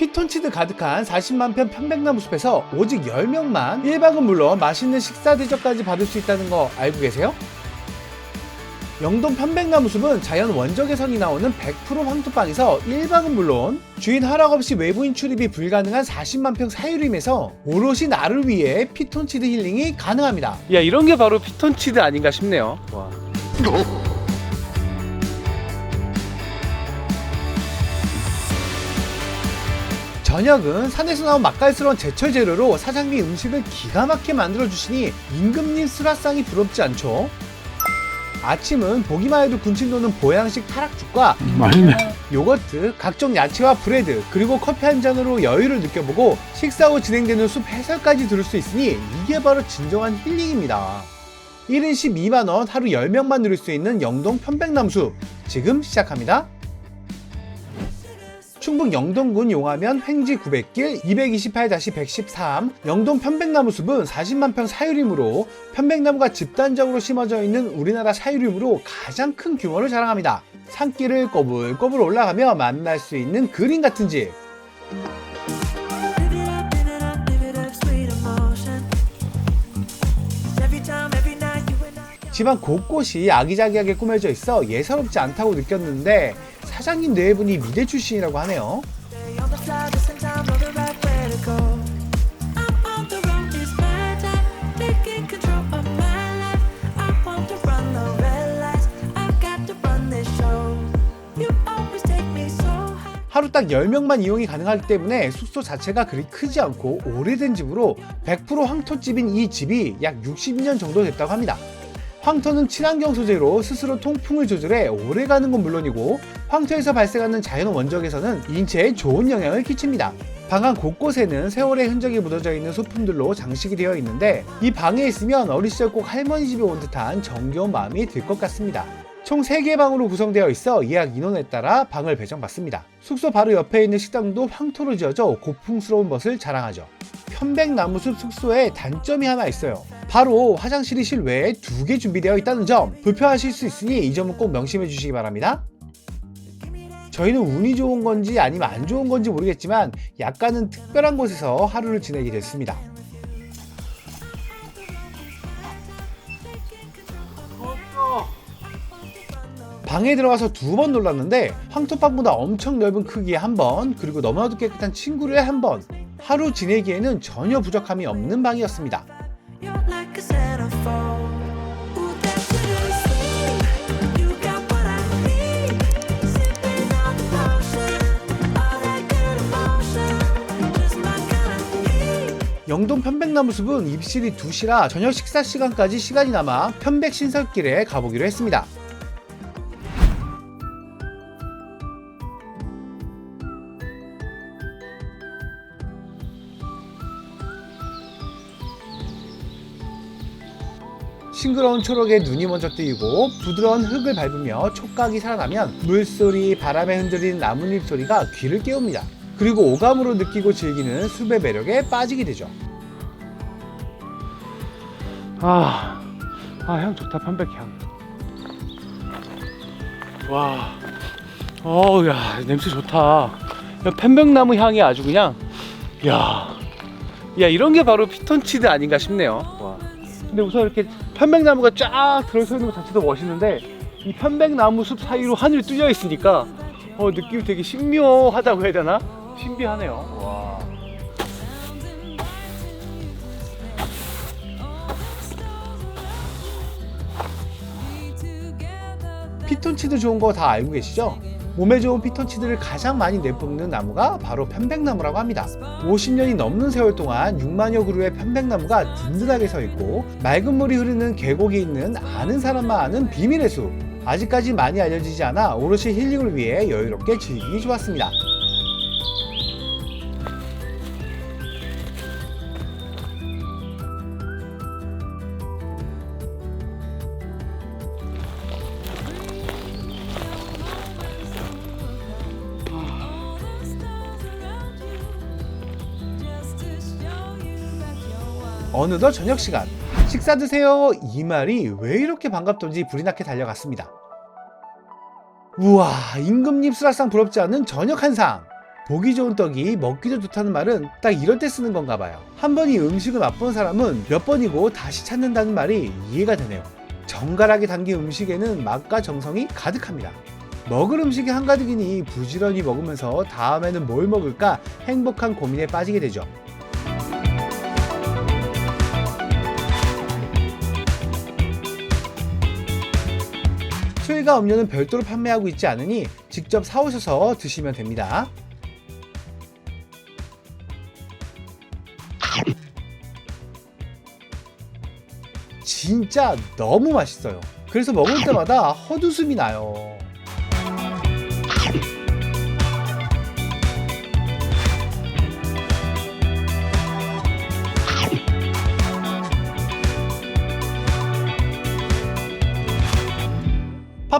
피톤치드 가득한 40만 편 편백나무 숲에서 오직 10명만 1박은 물론 맛있는 식사 대접까지 받을 수 있다는 거 알고 계세요? 영동 편백나무 숲은 자연 원적외선이 나오는 100% 황토방에서 1박은 물론 주인 허락 없이 외부인 출입이 불가능한 40만 평 사유림에서 오롯이 나를 위해 피톤치드 힐링이 가능합니다. 야 이런 게 바로 피톤치드 아닌가 싶네요. 와. 저녁은 산에서 나온 맛깔스러운 제철 재료로 사장님이 음식을 기가 막히게 만들어 주시니 임금님 수라상이 부럽지 않죠? 아침은 보기만 해도 군침 도는 보양식 타락죽과 맛있네. 요거트, 각종 야채와 브레드, 그리고 커피 한 잔으로 여유를 느껴보고 식사 후 진행되는 숲 해설까지 들을 수 있으니 이게 바로 진정한 힐링입니다. 1인 12만원 하루 10명만 누릴 수 있는 영동 편백나무숲 지금 시작합니다. 충북 영동군 용하면 횡지 900길 228-113 영동 편백나무 숲은 40만 평 사유림으로 편백나무가 집단적으로 심어져 있는 우리나라 사유림으로 가장 큰 규모를 자랑합니다. 산길을 꼬불꼬불 올라가며 만날 수 있는 그림 같은 집. 집안 곳곳이 아기자기하게 꾸며져 있어 예사롭지 않다고 느꼈는데 사장님 네 분이 미대 출신이라고 하네요. 하루 딱 10명만 이용이 가능하기 때문에 숙소 자체가 그리 크지 않고 오래된 집으로 100% 황토집인 이 집이 약 60년 정도 됐다고 합니다. 황토는 친환경 소재로 스스로 통풍을 조절해 오래 가는 건 물론이고 황토에서 발생하는 자연 원적에서는 인체에 좋은 영향을 끼칩니다. 방안 곳곳에는 세월의 흔적이 묻어져 있는 소품들로 장식이 되어 있는데 이 방에 있으면 어린 시절 꼭 할머니 집에 온 듯한 정겨운 마음이 들 것 같습니다. 총 3개의 방으로 구성되어 있어 예약 인원에 따라 방을 배정받습니다. 숙소 바로 옆에 있는 식당도 황토로 지어져 고풍스러운 것을 자랑하죠. 편백나무숲 숙소에 단점이 하나 있어요. 바로 화장실이 실외에 두 개 준비되어 있다는 점. 불편하실 수 있으니 이 점은 꼭 명심해 주시기 바랍니다. 저희는 운이 좋은 건지 아니면 안 좋은 건지 모르겠지만 약간은 특별한 곳에서 하루를 지내게 됐습니다. 방에 들어가서 두 번 놀랐는데 황토방보다 엄청 넓은 크기의 한 번, 그리고 너무나도 깨끗한 친구를 한 번. 하루 지내기에는 전혀 부족함이 없는 방이었습니다. 영동 편백나무 숲은 입실이 2시라 저녁 식사 시간까지 시간이 남아 편백 신설길에 가보기로 했습니다. 싱그러운 초록에 눈이 먼저 뜨이고 부드러운 흙을 밟으며 촉각이 살아나면 물소리, 바람에 흔들리는 나뭇잎 소리가 귀를 깨웁니다. 그리고 오감으로 느끼고 즐기는 숲의 매력에 빠지게 되죠. 아, 아, 향 좋다, 편백향. 와, 어우, 야, 냄새 좋다. 야, 편백나무 향이 아주 그냥, 야, 야, 이런 게 바로 피톤치드 아닌가 싶네요. 와. 근데 우선 이렇게 편백나무가 쫙 들어서 있는 것 자체도 멋있는데, 이 편백나무 숲 사이로 하늘이 뚫려 있으니까, 어, 느낌이 되게 신묘하다고 해야 되나? 신비하네요. 와. 피톤치드 좋은 거 다 알고 계시죠? 몸에 좋은 피톤치드를 가장 많이 내뿜는 나무가 바로 편백나무라고 합니다. 50년이 넘는 세월 동안 6만여 그루의 편백나무가 든든하게 서 있고 맑은 물이 흐르는 계곡이 있는 아는 사람만 아는 비밀의 숲. 아직까지 많이 알려지지 않아 오롯이 힐링을 위해 여유롭게 즐기기 좋았습니다. 어느덧 저녁 시간. 식사 드세요. 이 말이 왜 이렇게 반갑던지 불이 나게 달려갔습니다. 우와, 임금님 수라상 부럽지 않은 저녁 한 상. 보기 좋은 떡이 먹기도 좋다는 말은 딱 이럴 때 쓰는 건가 봐요. 한 번 이 음식을 맛본 사람은 몇 번이고 다시 찾는다는 말이 이해가 되네요. 정갈하게 담긴 음식에는 맛과 정성이 가득합니다. 먹을 음식이 한가득이니 부지런히 먹으면서 다음에는 뭘 먹을까 행복한 고민에 빠지게 되죠. 수혜가 음료는 별도로 판매하고 있지 않으니 직접 사오셔서 드시면 됩니다. 진짜 너무 맛있어요. 그래서 먹을 때마다 헛웃음이 나요.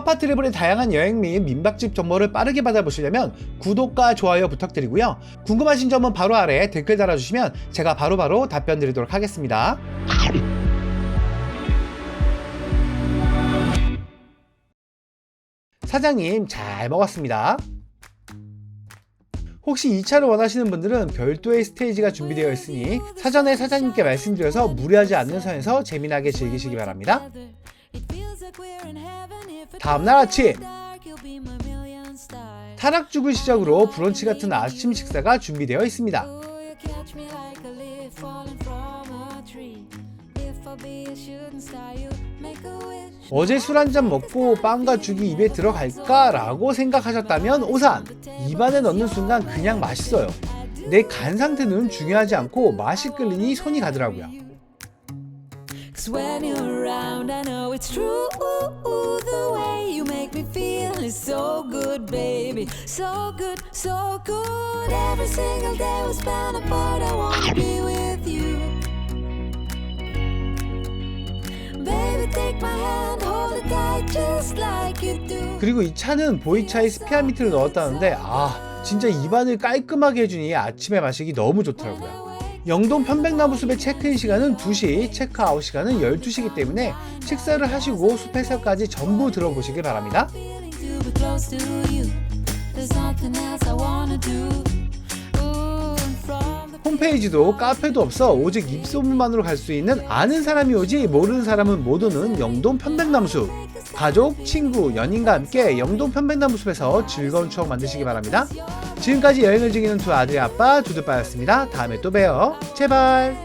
파파 트래블의 다양한 여행 및 민박집 정보를 빠르게 받아보시려면 구독과 좋아요 부탁드리고요. 궁금하신 점은 바로 아래 댓글 달아주시면 제가 바로 바로 답변 드리도록 하겠습니다. 사장님 잘 먹었습니다. 혹시 2차를 원하시는 분들은 별도의 스테이지가 준비되어 있으니 사전에 사장님께 말씀드려서 무리하지 않는 선에서 재미나게 즐기시기 바랍니다. 다음날 아침 타락죽을 시작으로 브런치 같은 아침 식사가 준비되어 있습니다. 어제 술 한 잔 먹고 빵과 죽이 입에 들어갈까라고 생각하셨다면 오산 입안에 넣는 순간 그냥 맛있어요. 내 간 상태는 중요하지 않고 맛이 끌리니 손이 가더라고요. You make me feel is so good, baby. So good, so good. Every single day we spend apart, I wanna be with you. Baby, take my hand, hold it tight, just like you do. 그리고 이 차는 보이차에 스페아미트를 넣었다는데 아 진짜 입안을 깔끔하게 해주니 아침에 마시기 너무 좋더라고요. 영동 편백나무 숲의 체크인 시간은 2시, 체크아웃 시간은 12시이기 때문에 식사를 하시고 숲에서까지 전부 들어보시길 바랍니다. 홈페이지도 카페도 없어 오직 입소문만으로 갈 수 있는 아는 사람이 오지 모르는 사람은 못 오는 영동 편백나무 숲 가족, 친구, 연인과 함께 영동 편백나무 숲에서 즐거운 추억 만드시기 바랍니다. 지금까지 여행을 즐기는 두 아들의 아빠 두두빠였습니다. 다음에 또 봬요. 제발